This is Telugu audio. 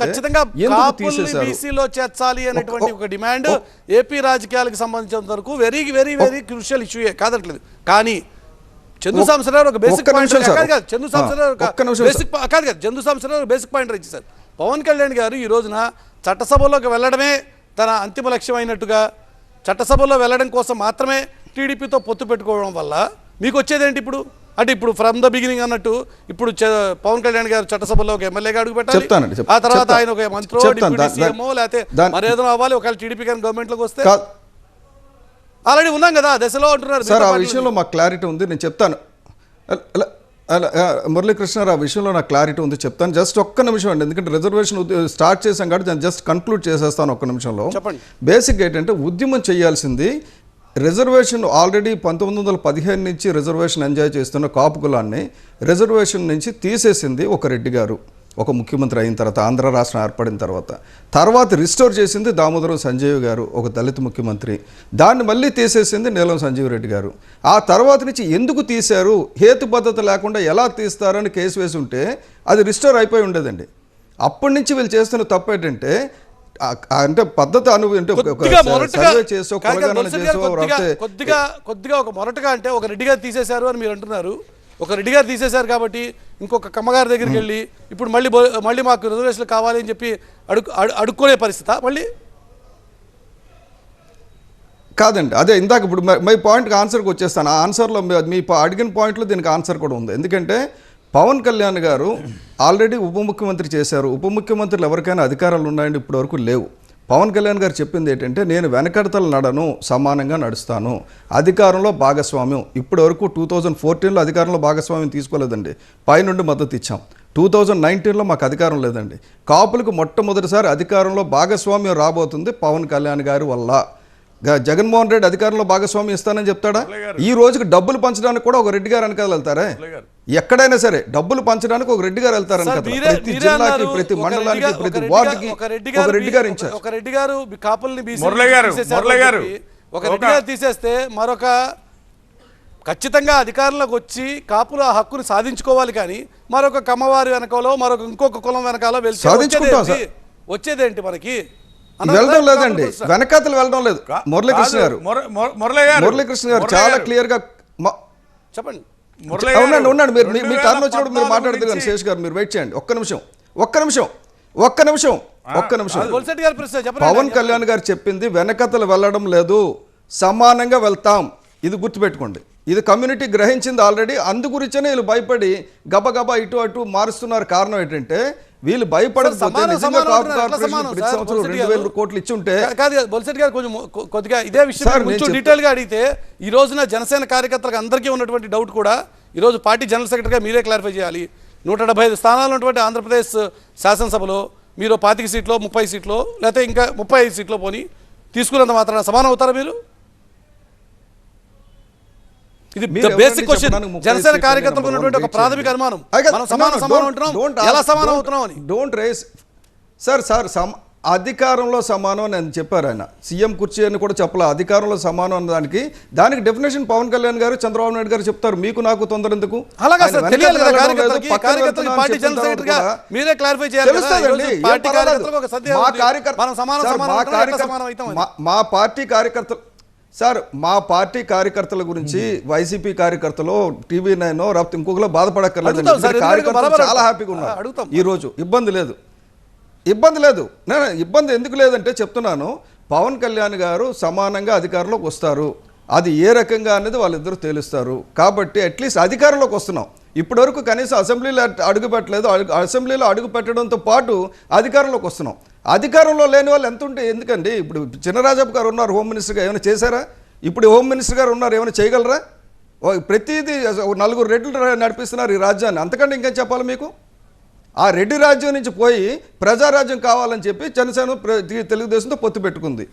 ఖచ్చితంగా బీసీలో చేర్చాలి అనేటువంటి ఒక డిమాండ్ ఏపీ రాజకీయాలకు సంబంధించినంత వరకు వెరీ వెరీ వెరీ క్రూషియల్ ఇష్యూయే కాదట్లేదు కానీ చందు సాంసరావు ఒక బేసిక్ పాయింట్. కాదు చందు సాంసరావు ఒక ఒక్క నిమిషం బేసిక్ పా- కాదు కాదు చందు సాంసరావు ఒక బేసిక్ పాయింట్ ఇచ్చారు పవన్ కళ్యాణ్ గారు ఈ రోజున చట్టసభలోకి వెళ్ళడమే తన అంతిమ లక్ష్యం అయినట్టుగా చట్టసభలో వెళ్ళడం కోసం మాత్రమే టీడీపీతో పొత్తు పెట్టుకోవడం వల్ల మీకు వచ్చేదేంటి ఇప్పుడు? అంటే ఇప్పుడు ఫ్రమ్ ద బిగినింగ్ అన్నట్టు ఇప్పుడు పవన్ కళ్యాణ్ గారు చట్టసభలో ఒక ఎమ్మెల్యేగా అడుగు పెట్టాలి చెప్తానండి, ఆ తర్వాత. ఆయన ఒక మంత్రో సీఎంఓ లేకపోతే మరేదో అవ్వాలి ఒకవేళ టీడీపీ కానీ గవర్నమెంట్లోకి వస్తే కా- ఆల్రెడీ ఉన్నాం కదా దశలో అంటున్నారు సార్ ఆ. విషయంలో మాకు క్లారిటీ ఉంది నేను చెప్తాను మురళీకృష్ణ ఆ విషయంలో నాకు క్లారిటీ ఉంది చెప్తాను జస్ట్ ఒక్క నిమిషం అండి ఎందుకంటే రిజర్వేషన్ స్టార్ట్ చేశాం కాబట్టి నేను జస్ట్ కన్క్లూడ్ చేసేస్తాను ఒక్క నిమిషంలో చెప్పండి. బేసిక్ ఏంటంటే ఉద్యమం చేయాల్సింది రిజర్వేషన్ ఆల్రెడీ పంతొమ్మిది వందల పదిహేను నుంచి రిజర్వేషన్ ఎంజాయ్ చేస్తున్న కాపు కులాన్ని రిజర్వేషన్ నుంచి తీసేసింది ఒక రెడ్డి గారు ఒక ముఖ్యమంత్రి అయిన తర్వాత ఆంధ్ర రాష్ట్రం ఏర్పడిన తర్వాత. తర్వాత రిస్టోర్ చేసింది దామోదరం సంజీవ్ గారు ఒక దళిత ముఖ్యమంత్రి. దాన్ని మళ్ళీ తీసేసింది నీలం సంజీవ్ రెడ్డి గారు. ఆ తర్వాత నుంచి ఎందుకు తీశారు హేతుబద్ధత లేకుండా ఎలా తీస్తారని కేసు వేసి ఉంటే అది రిస్టోర్ అయిపోయి ఉండేదండి. అప్పటి నుంచి వీళ్ళు చేస్తున్న తప్పు ఏంటంటే అంటే పద్ధతి అను అంటే కొద్దిగా కొద్దిగా ఒక మొరటుగా అంటే ఒక రెడ్డి గారు తీసేశారు అని మీరు అంటున్నారు. ఒక రెడ్డి గారు తీసేశారు కాబట్టి ఇంకొక కమ్మగారి దగ్గరికి వెళ్ళి ఇప్పుడు మళ్ళీ మళ్ళీ మాకు రిజర్వేషన్లు కావాలి అని చెప్పి అడుగు అడు- అడుక్కునే పరిస్థితి మళ్ళీ? కాదండి అదే ఇందాక ఇప్పుడు మ- పాయింట్కి ఆన్సర్కి వచ్చేస్తాను. ఆ ఆన్సర్లో మీ- అడిగిన పాయింట్లో దీనికి ఆన్సర్ కూడా ఉంది. ఎందుకంటే పవన్ కళ్యాణ్ గారు ఆల్రెడీ ఉప ముఖ్యమంత్రి చేశారు. ఉప ముఖ్యమంత్రులు ఎవరికైనా అధికారాలు ఉన్నాయండి ఇప్పటివరకు లేవు. పవన్ కళ్యాణ్ గారు చెప్పింది ఏంటంటే నేను వెనకడతలు నడను సమానంగా నడుస్తాను. అధికారంలో భాగస్వామ్యం. ఇప్పటి వరకు టూ థౌజండ్ ఫోర్టీన్లో అధికారంలో భాగస్వామ్యం తీసుకోలేదండి. పైనుండి మద్దతు ఇచ్చాం. టూ థౌజండ్ నైన్టీన్లో మాకు అధికారం లేదండి. కాపులకు మొట్టమొదటిసారి అధికారంలో భాగస్వామ్యం రాబోతుంది పవన్ కళ్యాణ్ గారి వల్ల. జగన్మోహన్ రెడ్డి అధికారంలో భాగస్వామ్యం ఇస్తానని చెప్తాడా? ఈ రోజుకి డబ్బులు పంచడానికి కూడా ఒక రెడ్డి గారు వెనకాల వెళ్తారే? ఎక్కడైనా సరే డబ్బులు పంచడానికి ఒక రెడ్డి గారు వెళ్తారు సార్, వెనకాల. మీరే- ప్రతి జిల్లాకి మండలానికి ప్రతి వార్డుకి ఒక రెడ్డి గారు ఒక రెడ్డి గారు కాపుల్ని ఒక రెడ్డి గారు తీసేస్తే మరొక ఖచ్చితంగా అధికారంలోకి వచ్చి కాపుల ఆ హక్కుని సాధించుకోవాలి కానీ మరొక కమ్మవారి వెనకాలో మరొక ఇంకొక కులం వెనకాల వెళ్తే సాధించుకుంటాం వచ్చేదేంటి? మనకి? వెళ్ళడం లేదండి. వెనకాతలు వెళ్ళడం లేదు. మురళీకృష్ణ గారు. ముర- ముర- మురళి గారు. మురళీకృష్ణ గారు చాలా. క్లియర్గా చెప్పండి. అవునండి ఉన్నాడు. మీరు మీ- టర్న్ వచ్చినప్పుడు మీరు పద్నాలుగు మాట్లాడుతూ కానీ శేష్ గారు మీరు వెయిట్ చేయండి. ఒక్క నిమిషం ఒక్క నిమిషం ఒక్క నిమిషం ఒక్క నిమిషం. పవన్ కళ్యాణ్ గారు చెప్పింది వెనకతలు వెళ్ళడం లేదు సమానంగా వెళ్తాం. ఇది గుర్తుపెట్టుకోండి. ఇది కమ్యూనిటీ గ్రహించింది ఆల్రెడీ. అందు గురించనే వీళ్ళు భయపడి గబగబా ఇటు అటు మారుస్తున్నారు. కారణం ఏంటంటే వీళ్ళు భయపడకపోతే నిజంగా కార్పొరేషన్ ప్రతి? సంవత్సరం రెండు వేల. కోట్లు ఇచ్చి కాదు బొల్సెట్ గారు కొంచెం కొద్దిగా ఇదే విషయం కొంచెం డీటెయిల్గా అడిగితే ఈ రోజున జనసేన కార్యకర్తలకు అందరికీ ఉన్నటువంటి డౌట్ కూడా ఈ రోజు పార్టీ జనరల్ సెక్రటరీగా మీరే క్లారిఫై చేయాలి. నూట డెబ్బై ఐదు స్థానాలు ఉన్నటువంటి ఆంధ్రప్రదేశ్ శాసనసభలో మీరు పాతిక సీట్లో ముప్పై సీట్లో లేకపోతే ఇంకా ముప్పై ఐదు సీట్లో పోని తీసుకున్నంత మాత్రాన సమానం అవుతారా మీరు? ఇది బేసిక్ క్వశ్చన్ జనసేన కార్యకర్తలకు ఉన్నటువంటి ఒక ప్రాథమిక అనుమానం. మనం సమానం సమానం అంటున్నాం. ఎలా సమానం అవుతున్నాం అని? డోంట్ రేస్ సార్ సార్ అధికారంలో సమానం అని ఆయన చెప్పారు ఆయన. సీఎం కుర్చీ అని కూడా చెప్పాల అధికారంలో సమానం అన్న దానికి. దానికి డెఫినేషన్ పవన్ కళ్యాణ్ గారు చంద్రబాబు నాయుడు గారు చెప్తారు. మీకు నాకు తొందర ఎందుకు? అని మా పార్టీ కార్యకర్తలు సార్ మా పార్టీ కార్యకర్తల గురించి వైసీపీ కార్యకర్తలు టీవీ నైన్ రాకపోతే ఇంకొకలో బాధపడక్కర్లేదు కార్యకర్తలు చాలా. హ్యాపీగా ఉన్నారు. అడుగుతాం. ఈ రోజు ఇబ్బంది లేదు. ఇబ్బంది లేదు. నేను ఇబ్బంది ఎందుకు లేదంటే చెప్తున్నాను పవన్ కళ్యాణ్ గారు సమానంగా అధికారంలోకి వస్తారు. అది ఏ రకంగా అనేది వాళ్ళిద్దరూ తేలుస్తారు. కాబట్టి అట్లీస్ట్ అధికారంలోకి వస్తున్నాం. ఇప్పటివరకు కనీసం అసెంబ్లీలో అడుగు పెట్టలేదు అడుగు- అసెంబ్లీలో అడుగు పెట్టడంతో పాటు అధికారంలోకి వస్తున్నాం. అధికారంలో లేని వాళ్ళు ఎంత ఉంటే ఎందుకండి? ఇప్పుడు చినరాజప్ప గారు ఉన్నారు హోమ్ మినిస్టర్గా ఏమైనా చేశారా? ఇప్పుడు హోమ్ మినిస్టర్ గారు ఉన్నారు ఏమైనా చేయగలరా? ప్రతిదీ నలుగురు రెడ్లు నడిపిస్తున్నారు ఈ రాజ్యాన్ని. అంతకంటే ఇంకేం చెప్పాలి మీకు? ఆ రెడ్డి రాజ్యం నుంచి పోయి ప్రజారాజ్యం కావాలని చెప్పి జనసేన తెలుగుదేశంతో పొత్తు పెట్టుకుంది.